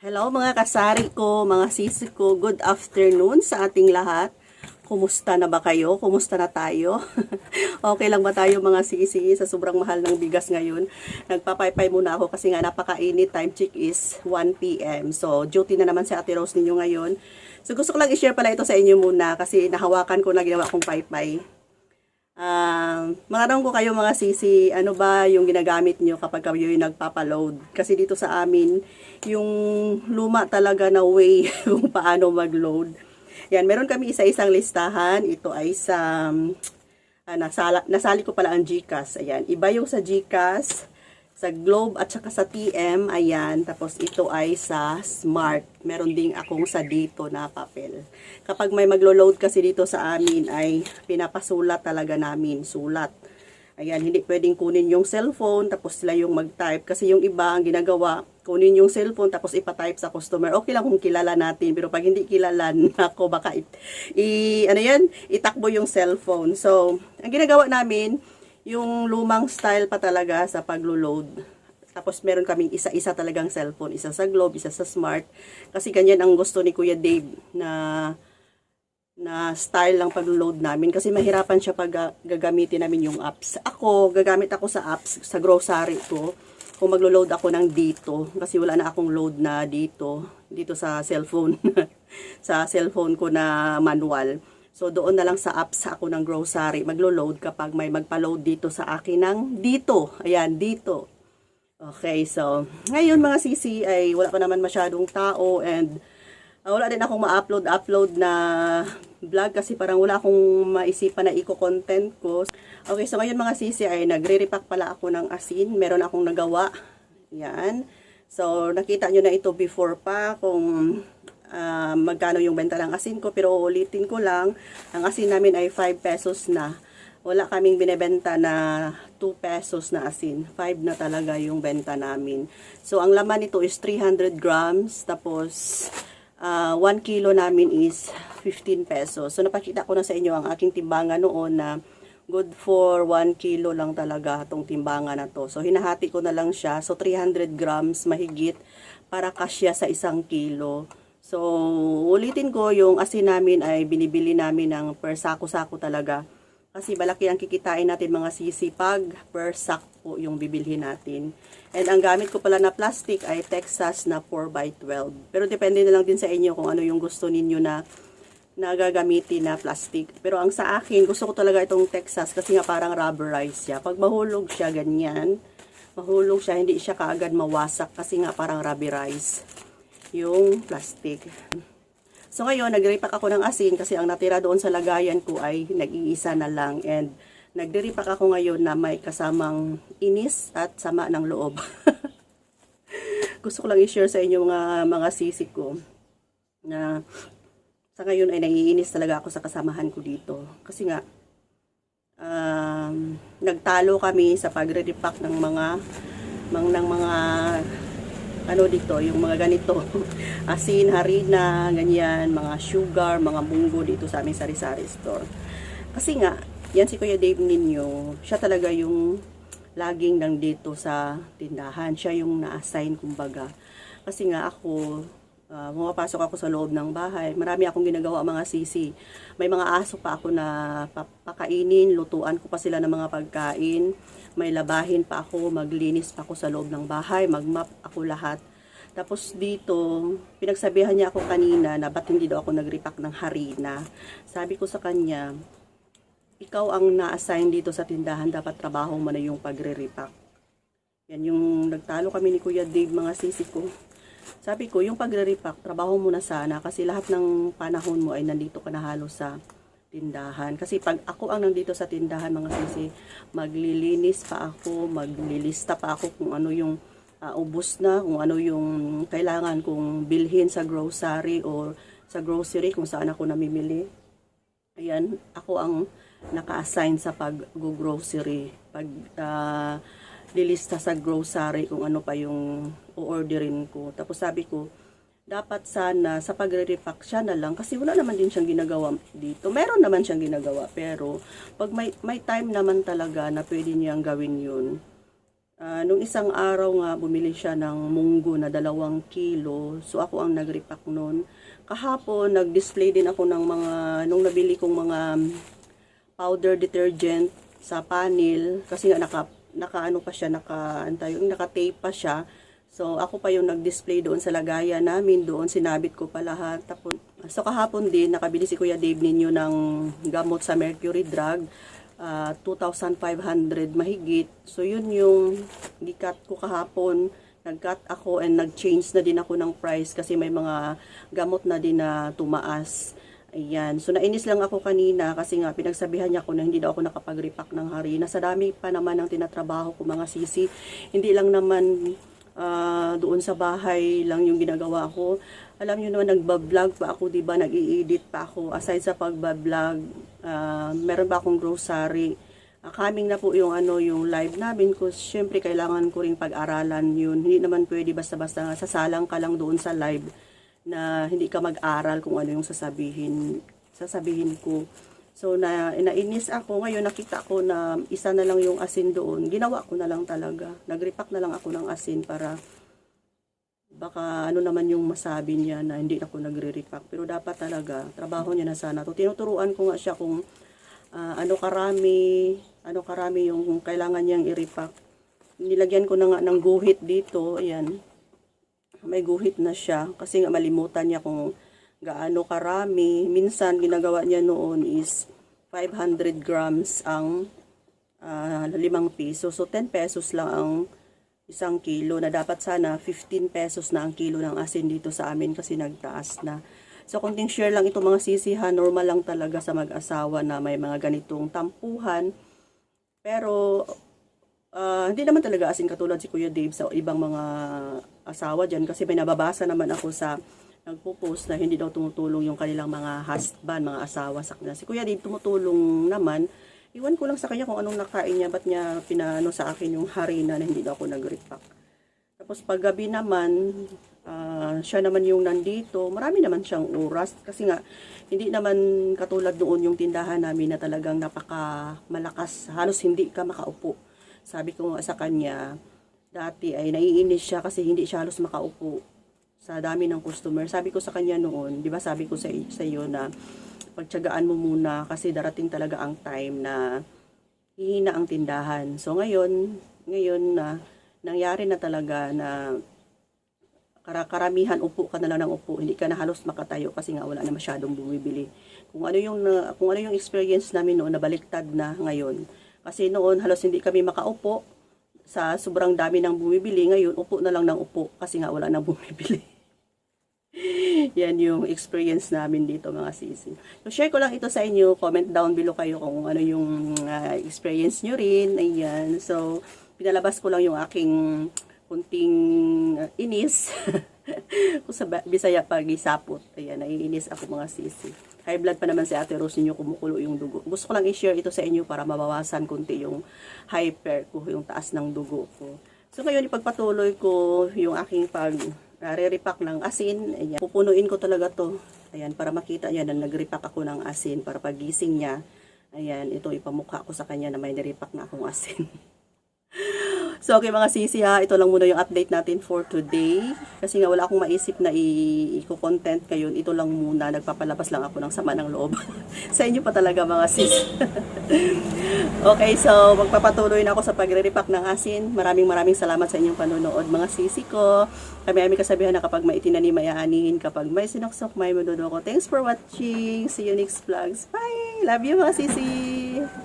Hello mga kasari ko, mga sisi ko, good afternoon sa ating lahat. Kumusta na ba kayo? Kumusta na tayo? okay lang ba tayo mga sisi sa sobrang mahal ng bigas ngayon? Nagpapaypay muna ako kasi nga napakainit. Time check is 1 p.m. So, duty na naman si Ate Rose ninyo ngayon. So, gusto ko lang i-share pala ito sa inyo muna kasi nahawakan ko na ginawa kong paypay. Um, matanong ko kayo mga sisi, ano ba yung ginagamit nyo kapag kayo yung nagpapaload? Kasi dito sa amin, yung luma talaga na way kung paano mag-load. Yan, meron kami isa-isang listahan. Ito ay sa, ah, nasala, nasali ko pala ang GCash. Ayan, iba yung sa GCash, sa Globe at saka sa TM, ayan. Tapos ito ay sa Smart. Meron ding akong sa dito na papel. Kapag may maglo-load kasi dito sa amin ay pinapasulat talaga namin, sulat. Ayan, hindi pwedeng kunin yung cellphone tapos sila yung mag-type. Kasi yung iba ang ginagawa, kunin yung cellphone tapos ipa-type sa customer. Okay lang kung kilala natin, pero pag hindi kilala, nako baka i, i- ano yan, itakbo yung cellphone. So, ang ginagawa namin, yung lumang style pa talaga sa paglo-load. Tapos meron kaming isa-isa talagang cellphone, isa sa Globe, isa sa Smart. Kasi ganyan ang gusto ni Kuya Dave na na style lang pag-load namin kasi mahirapan siya pag ga- gagamitin namin yung apps. Ako, gagamit ako sa apps sa grocery ko. Kung maglo-load ako ng dito kasi wala na akong load na dito dito sa cellphone sa cellphone ko na manual. So doon na lang sa apps ako ng grocery maglo-load kapag may magpa-load dito sa akin ng dito. Ayan, dito. Okay, so ngayon mga sisi ay wala pa naman masyadong tao and Ah, wala din akong ma-upload upload na vlog kasi parang wala akong maisipan na eco-content ko. Okay, so ngayon mga sisi ay nagre-repack pala ako ng asin. Meron akong nagawa. Yan. So, nakita nyo na ito before pa kung ah, magkano yung benta ng asin ko. Pero ulitin ko lang, ang asin namin ay 5 pesos na. Wala kaming binebenta na 2 pesos na asin. 5 na talaga yung benta namin. So, ang laman nito is 300 grams. Tapos, Ah, 1 kilo namin is 15 pesos. So, napakita ko na sa inyo ang aking timbangan noon na good for 1 kilo lang talaga itong timbangan na to. So, hinahati ko na lang siya. So, 300 grams mahigit para kasya sa isang kilo. So, ulitin ko, yung asin namin ay binibili namin ng per sako-sako talaga. Kasi malaki ang kikitain natin mga sisipag per sack po yung bibilhin natin. And ang gamit ko pala na plastic ay Texas na 4x12. Pero depende na lang din sa inyo kung ano yung gusto ninyo na nagagamitin na plastic. Pero ang sa akin, gusto ko talaga itong Texas kasi nga parang rubberized siya. Pag mahulog siya ganyan, mahulog siya, hindi siya kaagad mawasak kasi nga parang rubberized yung plastic. So ngayon, nagre-repack ako ng asin kasi ang natira doon sa lagayan ko ay nag-iisa na lang. And nagre-repack ako ngayon na may kasamang inis at sama ng loob. Gusto ko lang i-share sa inyo mga, mga sisi ko na sa ngayon ay naiinis talaga ako sa kasamahan ko dito. Kasi nga, um, nagtalo kami sa pagre-repack ng mga ng, ng mga ano dito, yung mga ganito, asin, harina, ganyan, mga sugar, mga munggo dito sa aming sari-sari store. Kasi nga, yan si Kuya Dave ninyo, siya talaga yung laging nandito sa tindahan. Siya yung na-assign, kumbaga. Kasi nga ako, uh, pumapasok ako sa loob ng bahay. Marami akong ginagawa mga sisi. May mga aso pa ako na papakainin, lutuan ko pa sila ng mga pagkain. May labahin pa ako, maglinis pa ako sa loob ng bahay, magmap ako lahat. Tapos dito, pinagsabihan niya ako kanina na ba't hindi daw ako nag-repack ng harina. Sabi ko sa kanya, ikaw ang na-assign dito sa tindahan, dapat trabaho mo na yung pagre-repack. Yan yung nagtalo kami ni Kuya Dave, mga sisi ko. Sabi ko, yung pagre-repack, trabaho mo na sana kasi lahat ng panahon mo ay nandito ka na halos sa tindahan. Kasi pag ako ang nandito sa tindahan, mga sisi, maglilinis pa ako, maglilista pa ako kung ano yung uh, ubos na, kung ano yung kailangan kong bilhin sa grocery or sa grocery kung saan ako namimili. Ayan, ako ang naka-assign sa pag-grocery, pag uh, lilista sa grocery kung ano pa yung o-orderin ko. Tapos sabi ko, dapat sana sa pagre-repack siya na lang kasi wala naman din siyang ginagawa dito. Meron naman siyang ginagawa pero pag may, may time naman talaga na pwede niyang gawin yun, Ah, nung isang araw nga, bumili siya ng munggo na dalawang kilo. So, ako ang nag-repack nun. Kahapon, nag-display din ako ng mga, nung nabili kong mga powder detergent sa panel. Kasi nga, naka, naka ano pa siya, naka, antay, naka-tape pa siya. So, ako pa yung nag-display doon sa lagayan namin. Doon, sinabit ko pa lahat. Tapos, so, kahapon din, nakabili si Kuya Dave ninyo ng gamot sa Mercury Drug. Ah, 2,500 mahigit. So, yun yung gikat ko kahapon. Nag-cut ako and nag-change na din ako ng price kasi may mga gamot na din na tumaas. Ayan. So, nainis lang ako kanina kasi nga pinagsabihan niya ako na hindi daw ako nakapag-repack ng harina. Sa dami pa naman ng tinatrabaho ko mga sisi. Hindi lang naman ah, doon sa bahay lang yung ginagawa ko. Alam niyo naman, nagbablog pa ako, di ba? Nag-i-edit pa ako. Aside sa pagbablog, ah, meron pa akong grocery. Ah, coming na po yung ano yung live namin ko syempre kailangan ko ring pag-aralan yun hindi naman pwede basta-basta nga sasalang ka lang doon sa live na hindi ka mag-aral kung ano yung sasabihin sasabihin ko so na nainis ako. Ngayon nakita ko na isa na lang yung asin doon. Ginawa ko na lang talaga. Nagrepack na lang ako ng asin para baka ano naman yung masabi niya na hindi ako nagre-repack. Pero dapat talaga trabaho niya na sana to. Tinuturuan ko nga siya kung ah, ano karami ano karami yung kailangan niyang i-repack. Nilagyan ko na nga ng guhit dito. Ayan. May guhit na siya. Kasi nga malimutan niya kung gaano karami minsan ginagawa niya noon is 500 grams ang ah, limang piso so 10 pesos lang ang isang kilo na dapat sana 15 pesos na ang kilo ng asin dito sa amin kasi nagtaas na. So, kunting share lang ito mga sisihan, normal lang talaga sa mag-asawa na may mga ganitong tampuhan. Pero, ah, hindi naman talaga asin katulad si Kuya Dave sa ibang mga asawa dyan kasi may nababasa naman ako sa nagpo-post na hindi daw tumutulong yung kanilang mga husband, mga asawa sa kanila. Si Kuya Dave tumutulong naman. Iwan ko lang sa kanya kung anong nakain niya, ba't niya pinano sa akin yung harina na hindi daw ako nag-repack. Tapos paggabi naman, ah, siya naman yung nandito. Marami naman siyang oras kasi nga hindi naman katulad noon yung tindahan namin na talagang napaka malakas. Halos hindi ka makaupo. Sabi ko nga sa kanya, dati ay naiinis siya kasi hindi siya halos makaupo sa dami ng customer. Sabi ko sa kanya noon, 'di ba sabi ko sa sa iyo na pagtiyagaan mo muna kasi darating talaga ang time na hihina ang tindahan. So ngayon, ngayon na nangyari na talaga na kara- karamihan upo ka na lang ng upo, hindi ka na halos makatayo kasi nga wala na masyadong bumibili. Kung ano yung na, kung ano yung experience namin noon nabaliktad na ngayon. Kasi noon halos hindi kami makaupo sa sobrang dami ng bumibili, ngayon upo na lang ng upo kasi nga wala nang bumibili. Yan yung experience namin dito mga sisi. So share ko lang ito sa inyo. Comment down below kayo kung ano yung ah, experience nyo rin. Ayan. So pinalabas ko lang yung aking kunting ah, inis. kung sa Bisaya pag isapot. Ayan, naiinis ako mga sisi. High blood pa naman si Ate Rose ninyo kumukulo yung dugo. Gusto ko lang i-share ito sa inyo para mabawasan kunti yung hyper ko, yung taas ng dugo ko. So ngayon ipagpatuloy ko yung aking pag uh, re-repack ng asin. Ayan. Pupunuin ko talaga to. Ayan, para makita niya na nag-repack ako ng asin para pagising niya. Ayan, ito ipamukha ko sa kanya na may nirepack na akong asin. So, okay mga sisi ha, ito lang muna yung update natin for today. Kasi nga wala akong maisip na i-content ngayon. Ito lang muna, nagpapalabas lang ako ng sama ng loob. sa inyo pa talaga mga sis. okay, so magpapatuloy na ako sa pagre-repack ng asin. Maraming maraming salamat sa inyong panonood mga sisi ko. Kami aming kasabihan na kapag may itinani, may aanihin. Kapag may sinoksok, may madudo ko. Thanks for watching. See you next vlogs. Bye! Love you mga sisi!